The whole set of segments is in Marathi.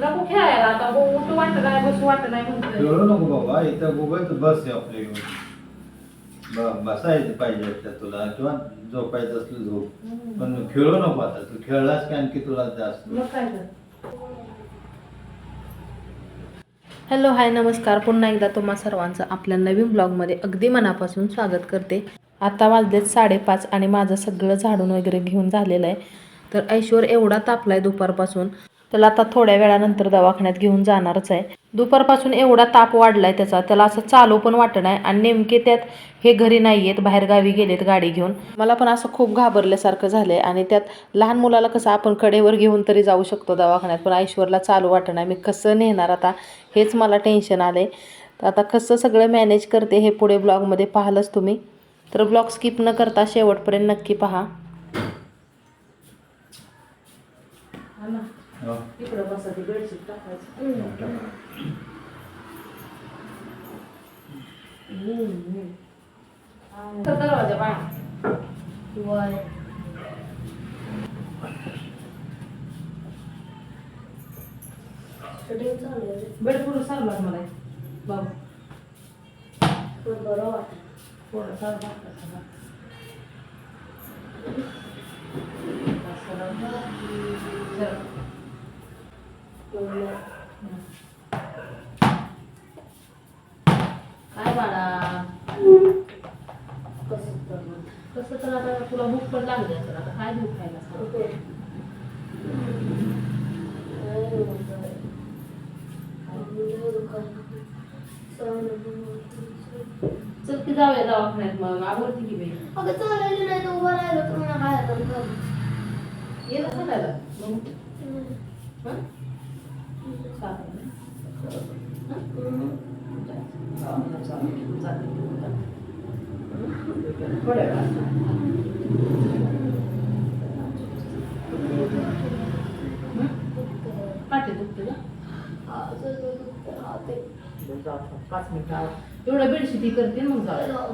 नको खेळायला आता. हो उठू वाटत नाही बसू वाटत नाही म्हणतोय. खेळू नको बाबा इथं बस आहे आपल्या इकडे. ब- बसायचं पाहिजे तुला किंवा झोपायचं असलं झोप. पण खेळू नको आता तू खेळलास की आणखी तुला जास्त मग काय तर. हॅलो हाय नमस्कार. पुन्हा एकदा तुम्हा सर्वांचं आपल्या नवीन ब्लॉगमध्ये अगदी मनापासून स्वागत करते. आता वाजलेत साडेपाच आणि माझं सगळं झाडून वगैरे घेऊन झालेलं आहे. तर ऐश्वर एवढा तापला आहे दुपारपासून. त्याला आता थोड्या वेळानंतर दवाखान्यात घेऊन जाणारच आहे. दुपारपासून एवढा ताप वाढला आहे त्याचा त्याला असं चालू पण वाटणं आहे आणि नेमके त्यात हे घरी नाही आहेत बाहेर गावी गेलेत गाडी घेऊन. मला पण असं खूप घाबरल्यासारखं झालं आहे आणि त्यात लहान मुलाला कसं आपण कडेवर घेऊन तरी जाऊ शकतो दवाखान्यात पण ऐश्वरला चालू वाटणं आहे. मी कसं नेणार आता? हेच मला टेन्शन आलं आहे तर आता कसं सगळं मॅनेज करते हे पुढे ब्लॉगमध्ये पाहालच तुम्ही. तर ब्लॉग स्किप न करता शेवटपर्यंत नक्की पहा हा ना हो. इकडं बसा ती बेडशीट टाकायची. दरवाजा बाहेर बेड पुढे सरला मला. बाबू थोडं सरला काय बाळा कसं तर आता तुला भूक पण लागली असेल आता काय देऊ खायला? चल की जाऊया दवाखान्यात मग आवडती की बाई अगं चाललेली नाही तर उभं राहिलं तर मला काय आता ये ना चालायला मग हं? चालेल. हं? चालेल, चालेल, चालेल. थोड्या वेळात. पाठी दुखते पाच मिनिटं आव. एवढं बेडशीट ही करते मग जाऊ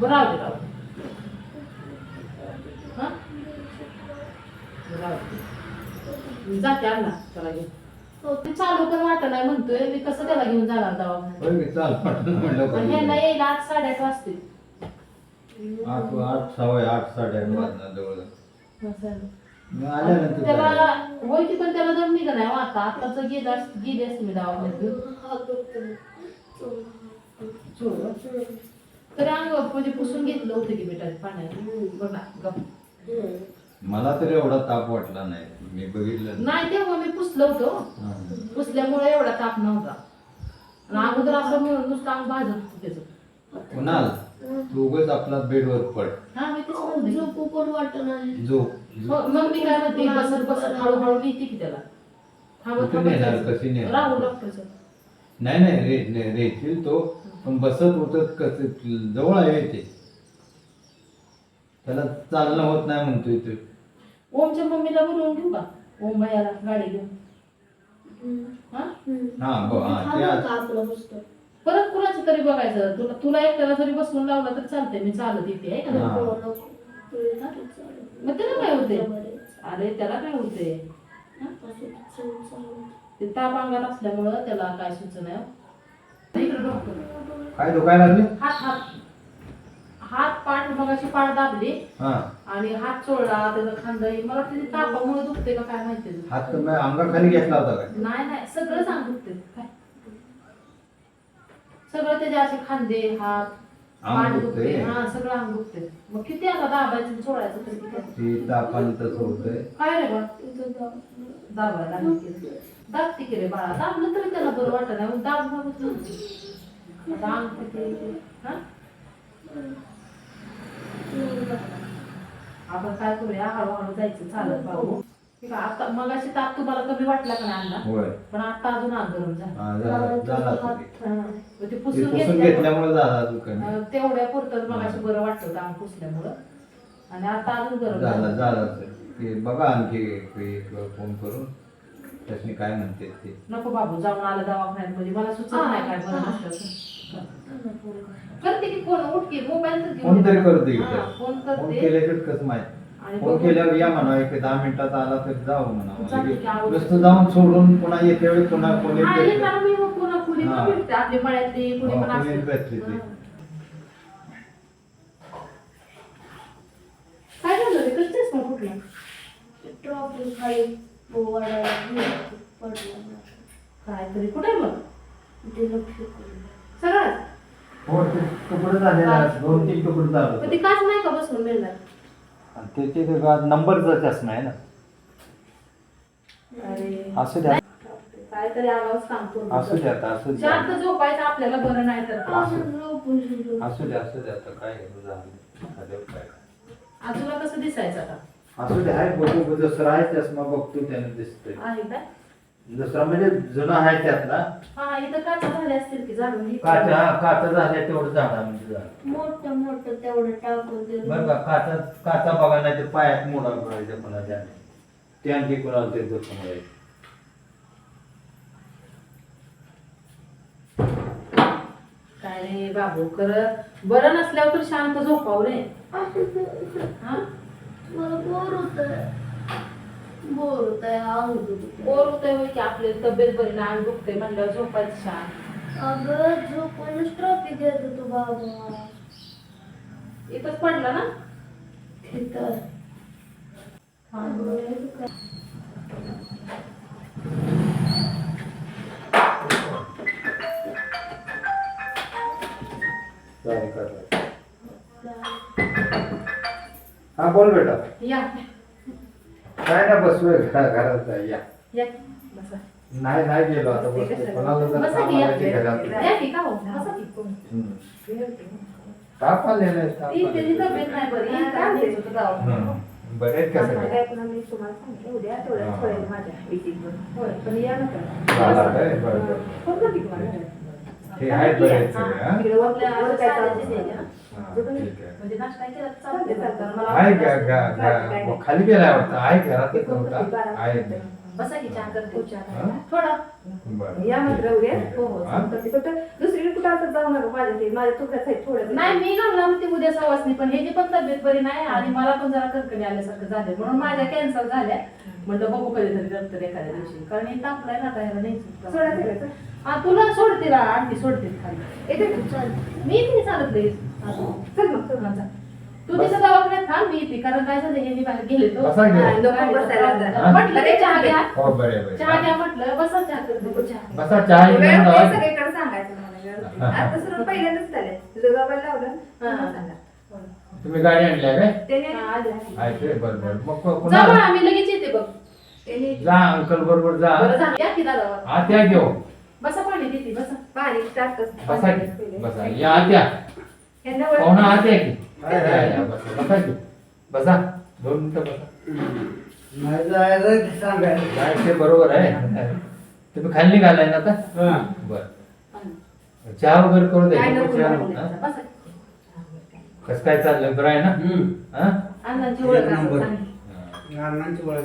बरं राहू दे राहू. हं? जाते आणला त्याला घेऊन. हो, ते चालू पण वाटत नाही म्हणतोय मी कसं त्याला घेऊन जाणार दवाखान्यात? होय की चाल पटकन म्हणलं आणि ह्यांना पाहिजे. यायला आठ साडेआठ वाजते आठ आठ सवय आठ साडेआठ वाजणार जवळ मी त्याला होय की पण त्याला नाही हो आता. आताच गेला गेली असते मी दवाखान्यात. घेऊन चोर. तरी अंग म्हणजे पुसून घेतलं होतं की बेटा पाण्यात. बघ ना गप मला तरी एवढा ताप वाटला नाही. मी बघितलं नाही. तेव्हा मी पुसलं होतं हा. पुसल्यामुळे एवढा ताप नव्हता. आणि अगोदर असं मिळून नुसतं अंग भाजत होतं त्याचं. कुणाल? तू उगाच आपला बेडवर पड. हा मी तेच म्हणते. झोपू पण वाटत नाही झोप हो, मग मी काय म्हणते बसत बसत हळूहळू नेते की त्याला? थांबत कुठे नेणार थांबत कशी नेणार? राहुल डॉक्टरचं नाही नाही रे ने- रेतील तो पण बसत होत कसं जवळ आहे ते. त्याला चालणं होत नाही म्हणतोय ते. ओमच्या मम्मीला बोलवून घेऊ का? ओम भैयाला गाडी घेऊन. हा? हा ब हा ते आज- आपलं पुस्तक? परत कुणाचं तरी बघायचं. तुला तुला एकट्याला जरी बसवून लावला तर चालतंय मी चालत येते आहे का? हा. मग त्याला काय होते अरे त्याला काय होते ते ताप अंगात असल्यामुळं त्याला काय सुचत नाही इकडे डॉक्टर काय दुखायला लागले हात हात. हात पाठ मगाशी पाठ दाबली. हा. आणि हात चोळला त्याचा खांदा मला ते तापामुळे दुखते का काय माहिती. हात अंगाखाली घेतला होता काय? नाही नाही सगळं अंग दुखते काय? सगळं त्याचे असे खांदे हात अंग पाठ दुखते? दुखते हा सगळं अंग दुखते मग किती आता दाबायचं आणि चोळायचं तरी किती? ते तापाने काय रे बा दाबायला लागली की. दाबते की रे बाळा? दाबलं तरी त्याला बरं वाटत नाही. मग दाब दाबच म्हणते. आता अंग किती हा? आपण काय करूया? हळूहळू जायचं. चालत बाबू ठीक आहे आता ताप तुम्हाला कमी वाटला का नाही अण्णा होय. पण आता अजून आग गरम झाला. हा, झाला झाला तो ते. हा. मग ते ते पुसून पुसून घेतल्यामुळे घेतल्यामुळे झाला तू कमी अं, तेवढ्या पुरतं मगाशी बरं वाटत पुसल्यामुळं. आणि आता अजून गरम झाला झालं. झाला असेल. ते बघा आणखी एक एक फोन करून. त्यासनी काय म्हणते ते. नको बाबू जाऊन आलं दवाखान्यात. म्हणजे मला सुचत नाही काय बरं करते की फोन. उठ की मोबाईल तर घेऊन फोन तरी ये. करू दे हा, फोन फोन करते. केल्याशिवाय कसं माहीत? फोन बघू. केल्यावर या म्हणा एक दहा मिनिटात आला तर जाऊ म्हणा. नुसतं जाऊन सोडून पुन्हा येते वेळी पुन्हा कोणी हा, कुणी हा. पण भेटते आपली मळ्यातली कुणी हा, पण कुणी असते भेटली ती. काय झालं रे खाली काय तरी कुठे मग ते लक्ष करून सगळ्यात हो. दोन तीन तुकडं झालं ती काच नाही का बसून मिळणार त्याचे नंबरचा चष्मा आहे ना. अरे. असू द्या. सांगतो असू द्या आता असू द्या. शांत झोपायचं आपल्याला बरं नाही तर. असं झोपून शिजून. असू द्या असू द्या आता काय आहे, झालं. झालं काय? आजूला कसं दिसायचं आता? असू द्या आहे बघू बघू. दुसरा आहे चष्मा बघतो त्याने दिसतोय. आहे काय दुसरा म्हणजे जुना आहे त्यातला. हा इथं काचा झाल्या असतील की जाणून घे. काचा हा, काचा झाल्या तेवढं झाडा म्हणजे मोठं मोठं तेवढं टाकून. बरं का काचा काचा बघा नाही तर पायात मोडा पडायच्या कोणाच्या ते आणखी कोणाला ते दुःख मिळायचं काय रे बाबू कर बरं नसल्यावर तर शांत झोपाव रे. हा? मला बोर होत बोर होत अंग दुखतंय. बोर होतंय होय की आपली तब्येत बरी नाही अंग दुखते म्हणल्यावर झोपायचं शांत अगं झोपूनच ट्रॉफी घेत होतो बाबा. इथंच पडला ना? तिथं. चालेल, करणार. हा बोल बेटा. या. काय ना बसलोय घरा- घरात या या बसा नाही नाही गेलो आता कोणाला जर बसा की काम या आलं की घरात या की का हो बसा की हम्म. ताप आलेला आहे, ताप ती त्याची आलेला तब्येत नाही बरी काय होतं. गावात? हम्म. बरे आहेत का सगळे. होय. पण या झालं काय? बरं, बरं. हे आहेत बरे सगळे हा? आपल्या आहे? ना. हा, जो तुम्ही- ठीक आहे. म्हणजे नाश्ता केला तर चालते. मला आहे वाटलं गा- गा- काय- काय गा- नाही. खाली गेला वाटतं आहे घरातच ते कोण होती? नव्हता आहे. बसा की चहा करते. हो, चहा हा? करा. थोडा. बरं. या मात्र उद्या. हो हो हा? तर ते फक्त दुसरीकडे कुठं आता जाऊ नका. माझ्या ते माझ्या आहेत थोड्या नाही मी घालणार होती उद्या सवासनी पण ह्याची पण तब्येत बरी नाही आणि मला पण जरा कणकणी आल्यासारखं झाले म्हणून माझ्या कॅन्सर झाल्या. म्हटलं बघू कधीतरी नंतर एखाद्या दिवशी. कारण हे तापलाय ना नाही सोडा तिकडे. हा तुला सोडते ना आणखी सोडते खाली. येते का? मी नाही चालत लगेच मग. तू तिथं दवाखान्यात थांब मी कारण काय झालं हे मी बाहेर गेले तो बसा की. हा, नको बसायला आता. म्हटलं की चहा घ्या. हो बरे बरे. चहा घ्या म्हटलं बसा चहा करते चहा. बसा चहा वेळ घेऊन होते जावा. सगळीकडे सांगायचं मला वेळ होते. आता सुरू पहिल्यांदाच झालंय तुझं गावाला लावलं हा. मग सांगा. तुम्ही गाडी आणल्या काय? त्याने हा, आले. आहे ते बरं बरं. मग को- जा कोणाला आम्ही लगेच येते बघ. त्याने जा अंकल बरोबर जा. बरं झालं या की दादा आत्या घेऊ बसा पाणी देते बसा. पाणी बसा बसा. या आत्या पाहुणा ओळख- आत्या की? बसा. बसा की. बसा. दोन मिनिटं बसा. काय ते बरोबर आहे. तुम्ही खाली निघालाय ना आता? हा. बर. चहा वगैरे करू द्या हा? कसं काय चाललंय? बरं आहे ना. हा?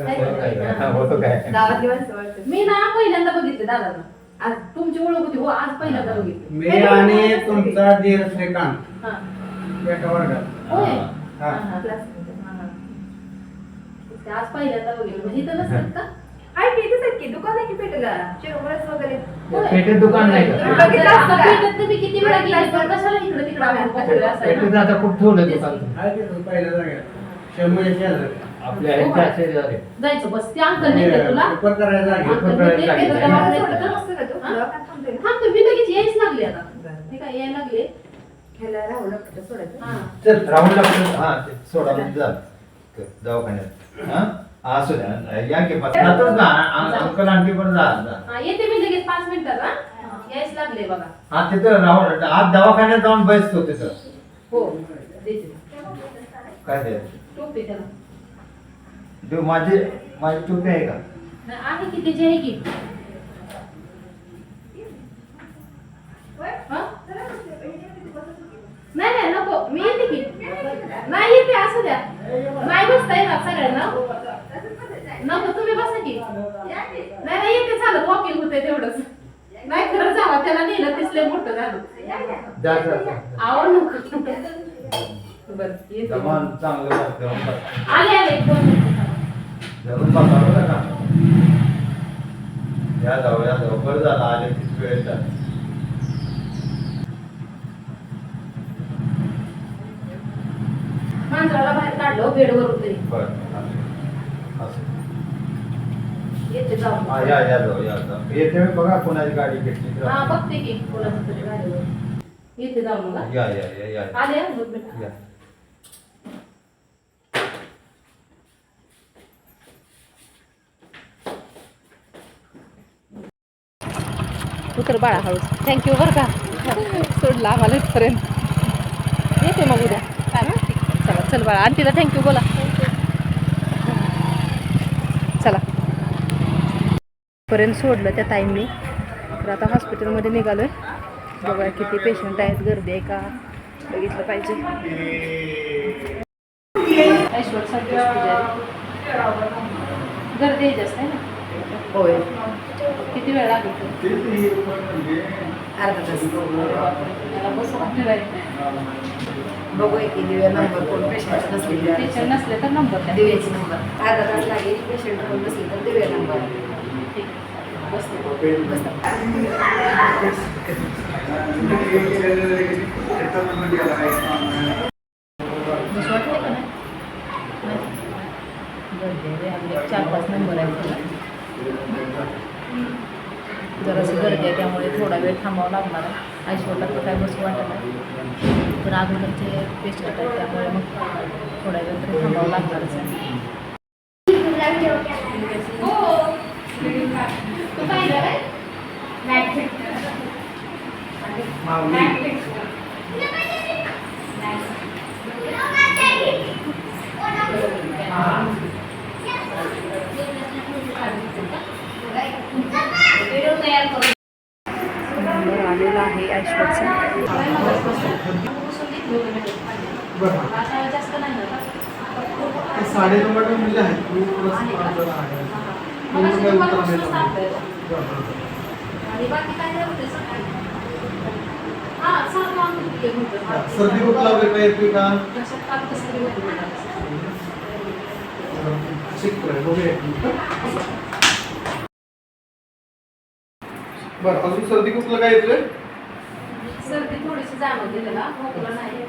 आहे. होतं काय? हा. मी ना पहिल्यांदा बघितले दादाला. आज तुमची ओळख होती हो आज पहिल्यांदा बघितली मी आणि तुमचा धीर श्रीकांत हा. एका वर्गात होय हा. हा, हा. हा. क्लासमध्ये. हा, हा. ते आज पहिल्यांदा बघितलं म्हणजे इथं नसतात का आहे की इथंच आहेत की दुकान आहे की पेटला चिरमुळेच वगैरे होय. पेठेत दुकान नाही हा, का बघितलं असतं का? किती वेळा गेली पण कशाला इकडे तिकडे आपण बघतोय असं आहे पेठेत ना. आता खूप ठेवलं दुकान आहे पहिल्या शंभर शेजारी. आपल्या ह्यांच्या शेजारी. जायचं बस. ते अंकल तुला करायला जागे. करायला. दवाखान्यात सोडत नेते. नसतं का तू? दवाखान्यात थांबतोय ना? तुम्ही लगेच यायच लागले आता. बरं. ठीक आहे यायला लागले. ह्याला राहू लागतं सोडायचं. हा. चल राहुलला पण- हा ते सोडा जा. दवाखान्यात. हा? असू द्या. या की पाच जातोच ना अं- अंकल आणखी पण जा. जा. हा येते मी लगेच पाच मिनिटात हा? यायच लागले बघा. हा तिथं राहुल आज दवाखान्यात जाऊन बसतो तिथं. हो देते. काय ते? टोपी त्याला. देव माझी माझी आहे का? नाही, आहे की त्याची आहे की? हा? नाही नाही नको. मी येते की. नाही येते असू द्या. नाही बसता येणार सगळ्यांना नको तुम्ही बसा की. नाही नाही येते चालत. वॉकिंग होते तेवढंच. नाही खरं जावा त्याला नेलं तिसले मोठं झालं. जा जा, जा आवड नको. बरं येते. जमान चांगलं. आले आले. थांबा. धरून बसा बरं का या जाऊ या जाऊ बरं झालं आले किती वेळ झाला मांजराला बाहेर काढलं बेडवर होते बरं. येते हा या या जाऊ या जाऊ येते मी बघा कोणाची गाडी घेतली तर. हा बघते की कोणाचं तरी गाडीवर येते जाऊन मला या या या या आले हा, बेटा. या कर बाळा हळू थँक्यू बरं का. सोडला आम्हाला इथपर्यंत. येते मग उद्या. चला चल बाळा. आणि तिला थँक्यू बोला. चला. पर्यंत सोडलं त्या ताईंनी. तर आता हॉस्पिटलमध्ये निघालोय. बघा किती पेशंट आहेत गर्दी आहे का? बघितलं पाहिजे. गर्दी जास्त आहे ना? होय. किती वेळ लागेल? अर्धा तास. दिव्या नंबर कोण पेशंट नसले पेशंट नसले तर नंबर द्या. दिव्याची नंबर अर्धा तास लागेल पेशंट कोण नसले तर दिव्या नंबर बसते. आहे चार पाच नंबर आहेत. त्याला जराशी गर्दी आहे त्यामुळे थोडा वेळ थांबावं लागणार आहे. ऐश्वर्याला तर काय बसू वाटत नाही. पण अगोदरचे पेशंट आहेत त्यामुळे मग थोडा वेळ तरी थांबावं लागणारच आहे तू पाहिलं काय? व्हिडिओ तयार नंबर आलेला आहे ना साडे नऊ म्हणजे आहेत. खूप मला आहे दुपारपासूनच ताप आहे. आणि बाकी काय नाही होते सकाळी हा सारखं अंग दुखते म्हणतो. सर्दी खोकला वगैरे येते का. शिकतोय बघूया. बरं अजून सर्दी खोकला काय येतोय? सर्दी थोडीशी जाणवते त्याला खोकला नाही.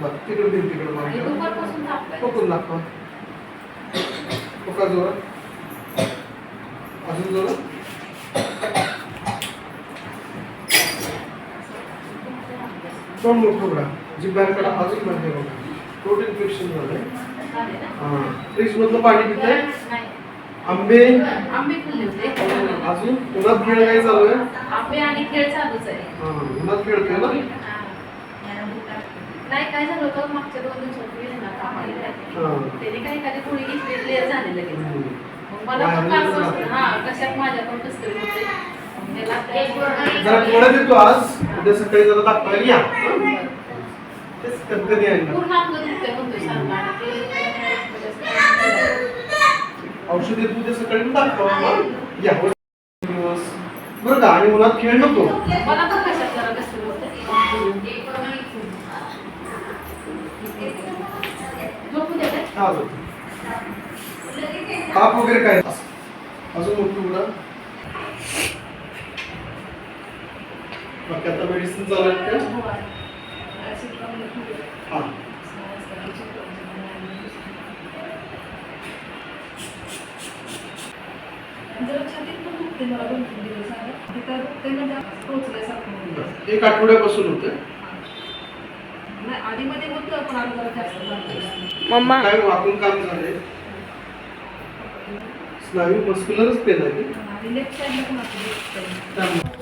बरं तिकडे तिकडे आणि मागे दुपारपासून दाखवा. अजून जोरात. दोन मोठ खोकला जी बाहेर काढा अजून बाहेर बघा. थ्रोट इन्फेक्शन झालंय झाले ना? हां पाणी पिताय? नाही. आंबे? आंबे खाल्ले होते. अजून? उन्हात खेळ काय चालू आहे? आंबे आणि खेळ चालूच आहे. हां उन्हात खेळतोय ना? नाही काय झालं होतं? मागच्या दोन दिवसापूर्वी आलेला. हां. त्याने काही एखादी गोळी घेतली क्लिअर झाले लगेच. हम्म. मग मला पण बसलं. हा कशात माझ्या पण कसं तरी होते मग त्याला ते- जरा थोडं देतो आज. उद्या सकाळी जरा दाखवायला या. तेच कधी पूर्ण अंग दुखतंय म्हणतोय सारखं आणि ते- औषध देतो उद्या सकाळी दाखवा हं? या हो. दिवस बरं का आणि उन्हात खेळ नको मला पण कशात जरा कसं? हा. ताप वगैरे काय अजून मोठं उघडा बाकी आता मेडिसिन चालू आहेत का हा जरा छातीत पण दुखते मला दोन तीन दिवस झाले. तिथं दुखते म्हणजे असं टोचल्यासारखं होतं. बरं. एक आठवड्यापासून होतं. मम्मा. काय वाकून काम झालंय? स्नायू मस्क्युलरच पेन आहे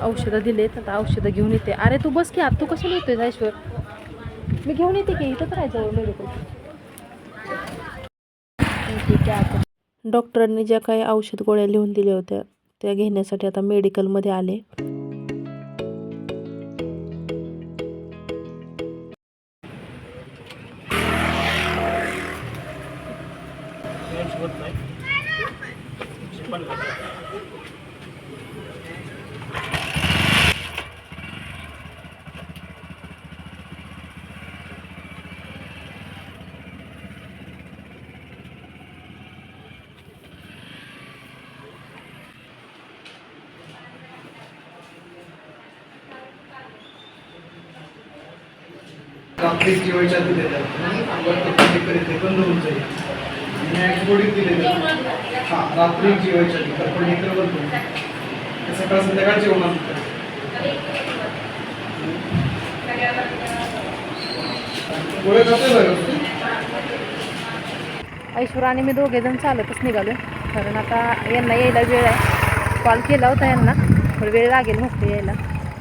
औषधं दिलेत आता औषधं घेऊन येते. अरे तू बस की आत तू कशाला येतोय ऐश्वर मी घेऊन येते की इथंच राहायचं मेडिकल ठीक आहे आता. डॉक्टरांनी ज्या काही औषध गोळ्या लिहून दिल्या होत्या त्या घेण्यासाठी आता मेडिकलमध्ये आले. रात्री जेवायच्या आधी देतात वरती पाणी ते बंद होऊन जाईल. आणि गोडीत दिलेले हां रात्री जेवायच्या आधी तर पण इकडे बंद होईल सकाळ संध्याकाळ जेवणार गोळे खातोय बरं ऐश्वर आणि मी दोघे जण चालतच निघालो कारण आता यांना यायला वेळ आहे. कॉल केला होता यांना. पण वेळ लागेल म्हटलं यायला.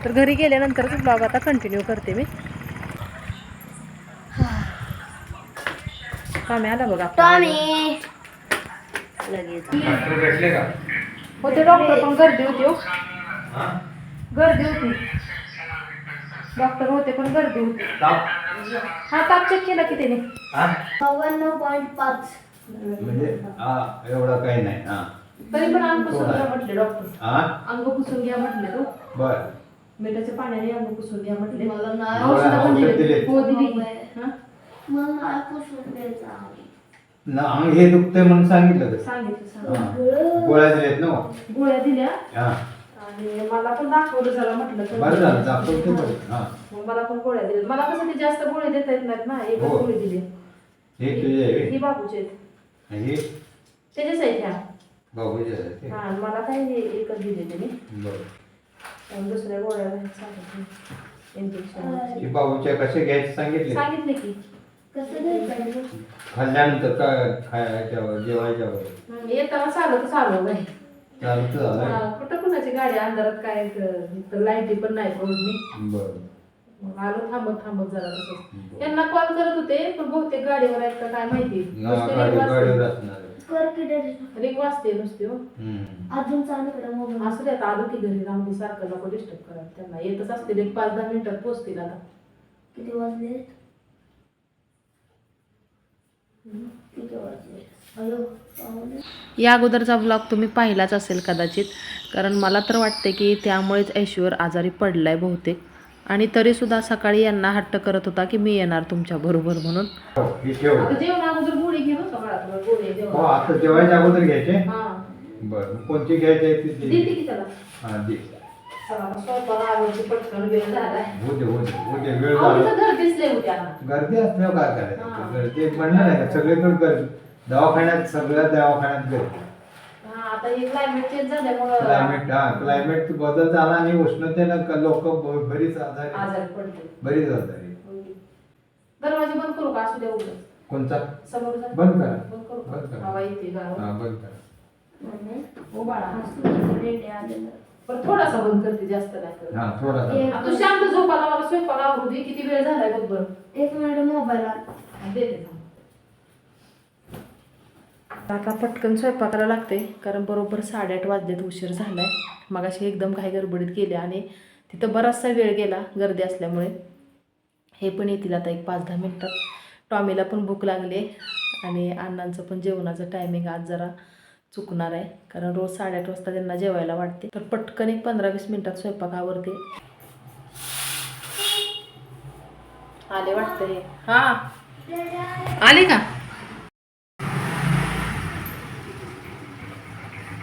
तर घरी गेल्यानंतरच ब्लॉग आता कंटिन्यू करते मी. आम्ही आला बघा टॉमी. लगेच. भेटले का? होते डॉक्टर पण गर्दी होती हो. गर्दी होती. डॉक्टर होते पण गर्दी होती. हा ताप चेक केला की त्याने. नव्याण्णव पॉईंट पाच. म्हणजे हा एवढं काही नाही हा. तरी पण अंग पुसून घ्या म्हटले डॉक्टर. हा? अंग पुसून घ्या म्हटले तो. बर. मिठाच्या पाण्याने अंग पुसून घ्या म्हटले. मला औषधं पण दिले. हो दिली. हा? मला पुसून द्यायचं. ना अंग हे दुखतंय म्हणून सांगितलं का? सांगितलं सांगितलं हा. गोळ्या दिलेत ना गोळ्या दिल्या हा आणि मला पण दाखवलं जरा म्हटलं तर बरं झालं दाखवते बरं हा मग मला पण गोळ्या दिल्या मला कसं ते जास्त गोळी देता येत नाहीत ना एकच हो. गोळी दिली हे तुझे आहे ही बाबूचे आहेत व्हय? हे त्याच्याच आहेत ह्या बाबूचे आहे ते? हा आणि मला काय हे एकच दिले त्याने बरं आणि दुसऱ्या गोळ्या इंजेक्शन हे बाबूच्या कसे घ्यायचे सांगितले सांगितले की? खाल्ल्यानंतर काय खायच्यावर जेवायच्यावर हम्म, येताना चालत चालू बाई. चालत झालं. हा, कुठं कुणाची गाडी अंधारात काय तर लाईटी पण नाही रोडनी बरं. आलो थांबत थांबत जरा तसंच यांना कॉल करत होते पण बहुतेक गाडीवर आहेत का काय माहिती. ना गाडी गाडीवर नुसती असणार. रिंग वाजते नुसती हो. हम्म. अजून चालू करा मोबाईल. असू द्या आलो की घरी राहून सारखं नको डिस्टर्ब करा. त्यांना येतच असतील एक पाच दहा मिनिटात पोहोचतील आता. किती वाजले किती वाजले हॅलो पाहुणे या अगोदरचा ब्लॉग तुम्ही पाहिलाच असेल कदाचित कारण मला तर वाटते की त्यामुळेच ऐश्वर आजारी पडलाय बहुतेक. आणि तरीसुद्धा सकाळी यांना हट्ट करत होता की मी येणार तुमच्या बरोबर म्हणून. हो, आहे जेवायच्या अगोदर घ्यायचे. हा. बरं कोणती घ्यायची वेळ झाला. गर्दी असल्यावर काय हा. करायचं गर्दी एक म्हणणार आहे का? सगळीकडे गर्दी. दवाखान्यात सगळ्या दवाखान्यात गर्दी. आता क्लायमेट हा क्लायमेट बदल झाला आणि उष्णतेनं लोक बरीच आजारी. बरीच आजारी. दरवाजे बंद करू का? असू द्या उघडच कोणता? बंद करा. बंद करू हा बंद करा. पण थोडासा बंद करते जास्त नाही करत. हा तू शांत झोपाला मला स्वयंपाक आवडू दे किती वेळ झालाय बघ बरं. एक मिनिट मोबाईल हा, देते थांब. आता पटकन स्वयंपाकाला लागते कारण बरोबर साडेआठ वाजलेत उशीर झालाय. मग अशी एकदम काही गडबडीत गेले आणि तिथं बराचसा वेळ गेला गर्दी असल्यामुळे. हे पण येतील आता एक पाच दहा मिनटात टॉमीला पण भूक लागली आणि अण्णांचं पण जेवणाचं टायमिंग आज जरा चुकणार आहे. कारण रोज साडेआठ वाजता त्यांना जेवायला वाटते. तर पटकन एक पंधरा वीस मिनटात स्वयंपाक आवरते. आले वाटतं हे. हां. आले का?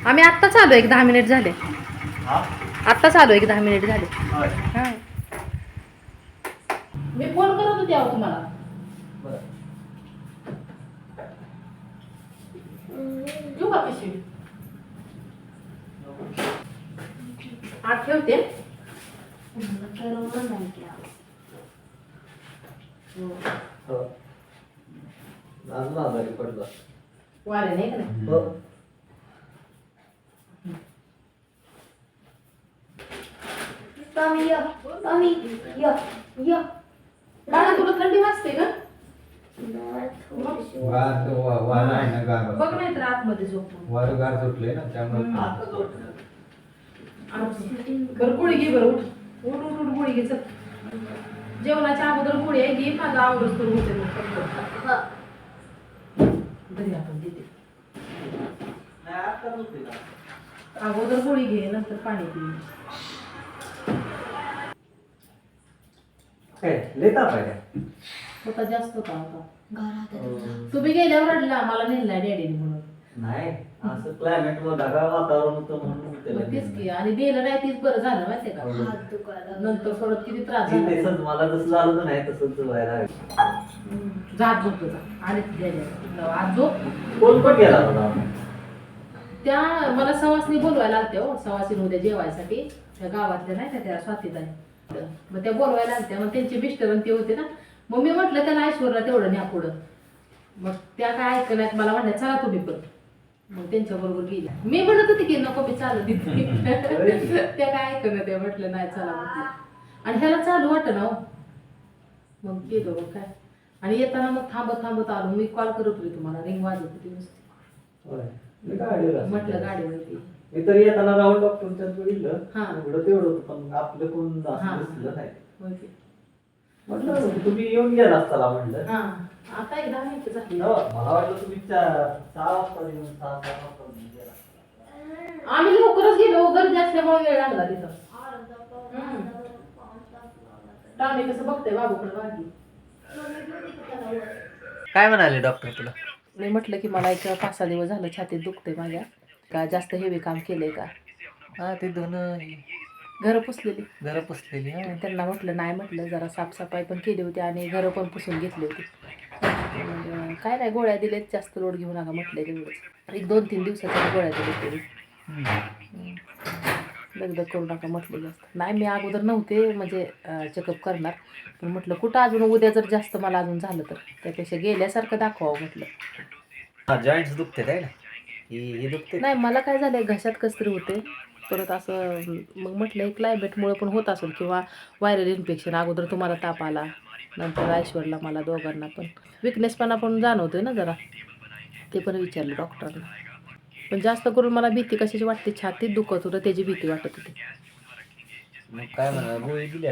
आम्ही आत्ताच आलो एक दहा मिनिट झाले. आत्ताच आलो एक दहा मिनिट झाले. हां. मी फोन करत होते अहो तुम्हाला. घेऊ का पिशवी? आत ठेवते. करमलं नाही की आज. वारे नाही का नाही? टॉमी य टॉमी य य. बाळा तुला थंडी वाजते का? वार वा- वार आहे ना गार बघ नाही तर आतमध्ये झोप वार गार सुटले ना त्यामुळे बरं गोळी घे बरं उठ. उठ उठ उठ गोळी घे चल. जेवणाच्या अगोदर गोळी आहे घे माझा आवडच करून होते मग. पटकन. ह. घरी आपण देते. अगोदर गोळी घे नंतर पाणी पी होता जास्त होता होता घरात आहे तुझा. तुम्ही गेल्यावर रडला मला नेला डॅडीने म्हणून. नाही असं क्लायमेट ढगाळ वातावरण होतं म्हणून त्याला मग तेच की नेलं. आणि दिलं नाही तीच बरं झालं माहितीये का? हात दुखायला नंतर सोडत किती त्रास झाला? तसंच मला जसं झालं नाही तसंच व्हायला लागलं. हम्म. जा झोप जा आणि द्यायला. आज झोप कोण पण गेला होता. त्या मला सवासनी बोलवायला आलत्या हो सवासीन उद्या जेवायसाठी. त्या गावातल्या नाही का त्या स्वातीत आहे मग त्या बोलवायला आलत्या. मग त्यांचे मिस्टर आणि ते होते ना मग मी म्हटलं त्याला ऐश्वर्या तेवढं न्या पुढं. मग त्या काय ऐकलं नाहीत मला म्हणल्या चला तुम्ही पण. मग त्यांच्या बरोबर गेल्या. मी म्हणत होते की नको मी चालत तिथे त्या काय ऐकलं त्या म्हटलं नाही चला म्हटलं आणि ह्याला चालू वाटत ना हो. मग गेलो मग काय. आणि येताना मग थांबत थांबत आलो. मी कॉल करत होते तुम्हाला. रिंग वाजत होती नुसती. म्हटलं गाडीवरती मी तरी येताना राहुल डॉक्टरच्या हा. तेवढं होतं पण आपलं कोण नाही. म्हटलं तुम्ही येऊन असताला म्हटलं हा आता झाली. हो, मला वाटलं तुम्ही चार सहा वाजता येऊन सहा सात वाजता येऊन गेला असताला. आम्ही लवकरच गेलो गर्दी असल्यामुळे वेळ लागला तिथं. टामी कसं बघतोय बाबूकडे. काय म्हणाले डॉक्टर तुला? मी म्हटलं की मला एक पाच सहा दिवस झालं छातीत दुखते माझ्या. का जास्त हेवी काम केलंय का? हा ते दोन घरं पुसलेली. जरा पुसलेली आणि त्यांना म्हटलं नाही म्हटलं जरा साफसफाई पण केली होती आणि घरं पण पुसून घेतली होती. मग, अं, काय नाही गोळ्या दिलेत जास्त लोड घेऊ नका म्हटले तेवढंच एक दोन तीन दिवसाच्या गोळ्या दिले तरी दगदग करू नका म्हटलं जास्त. नाही मी अगोदर नव्हते म्हणजे चेकअप करणार. पण म्हटलं कुठं अजून? उद्या जर जास्त मला अजून झालं तर. त्यापेक्षा गेल्यासारखं दाखवावं म्हटलं. हा जॉईंट्स दुखते काय ना? ही ही दुखते? नाही मला काय झालंय घशात कसं तरी होते परत असं मग म्हटलं क्लायमेटमुळे पण होत असेल किंवा व्हायरल इन्फेक्शन अगोदर तुम्हाला ताप आला नंतर ऐश्वरला मला दोघांना पण. विकनेसपणा पण जाणवतोय ना जरा. ते पण विचारलं डॉक्टरांना पण जास्त करून मला भीती कशाची वाटते? छातीत दुखत होतं त्याची भीती वाटत होती. काय म्हणा गोळी दिली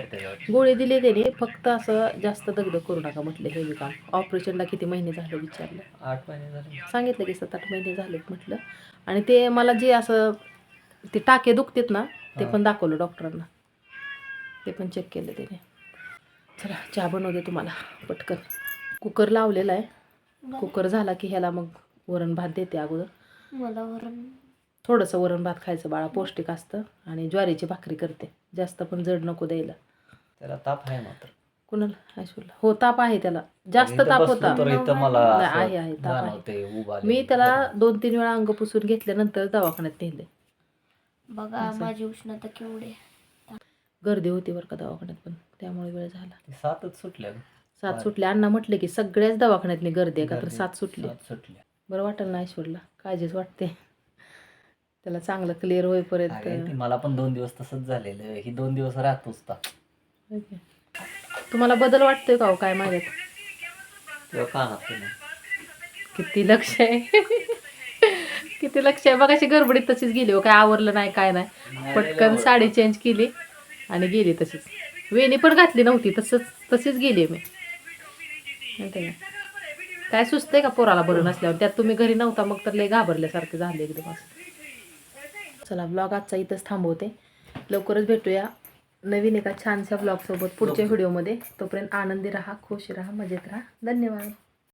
गोळी दिली त्याने फक्त असं जास्त दगदग करू नका म्हटलं हे काम. ऑपरेशनला किती महिने झाले विचारलं. आठ महिने झाले. सांगितलं की सात आठ महिने झालेत म्हटलं. आणि ते मला जे असं ते टाके दुखतेत ना ते पण दाखवलं डॉक्टरांना. ते पण चेक केलं त्याने. चला चहा बनवते तुम्हाला पटकन. कुकर लावलेला आहे. कुकर झाला की ह्याला मग वरण भात देते अगोदर. मला वरण. थोडंसं वरण भात खायचं बाळा पौष्टिक असतं आणि ज्वारीची भाकरी करते. जास्त पण जड नको द्यायला. त्याला ताप आहे मात्र. कुणाला? ऐश्वर्या हो ताप आहे त्याला. जास्त ताप होता. तर इथं मला नाही, असं आहे, आहे, ताप आहे. मी त्याला दोन तीन वेळा अंग पुसून घेतल्यानंतर दवाखान्यात नेले बघा माझी उष्णता केवढी आहे. गर्दी होती बरं का दवाखान्यात पण त्यामुळे वेळ झाला. सातच सुटल्या. सात सुटले अण्णा म्हटले की सगळ्याच दवाखान्यातनी गर्दी आहे का? तर. सात सुटले. सुटल्या. बरं वाटेल ना ऐश्वरला काळजीच वाटते. त्याला चांगलं क्लिअर होईपर्यंत. मला पण दोन दिवस तसंच झालेलं ही दोन दिवस राहतोच. तुम्हाला बदल वाटतोय का हो काय माझ्यात. किती लक्ष आहे. किती लक्ष आहे बघाशी गडबडीत तशीच गेली हो काय आवरलं नाही काय नाही. पटकन साडी चेंज केली आणि गेली तशीच. वेणी पण घातली नव्हती तसंच तशीच गेली मी. काय सुचतंय का पोराला बरं नसल्यावर? त्यात तुम्ही घरी नव्हता मग तर लय घाबरल्यासारखे झाले एकदम असं. चला ब्लॉग आजचा इथंच थांबवते. लवकरच भेटूया नवीन एका छानशा ब्लॉगसोबत पुढच्या व्हिडिओमध्ये तोपर्यंत आनंदी राहा खुश राहा मजेत राहा. धन्यवाद.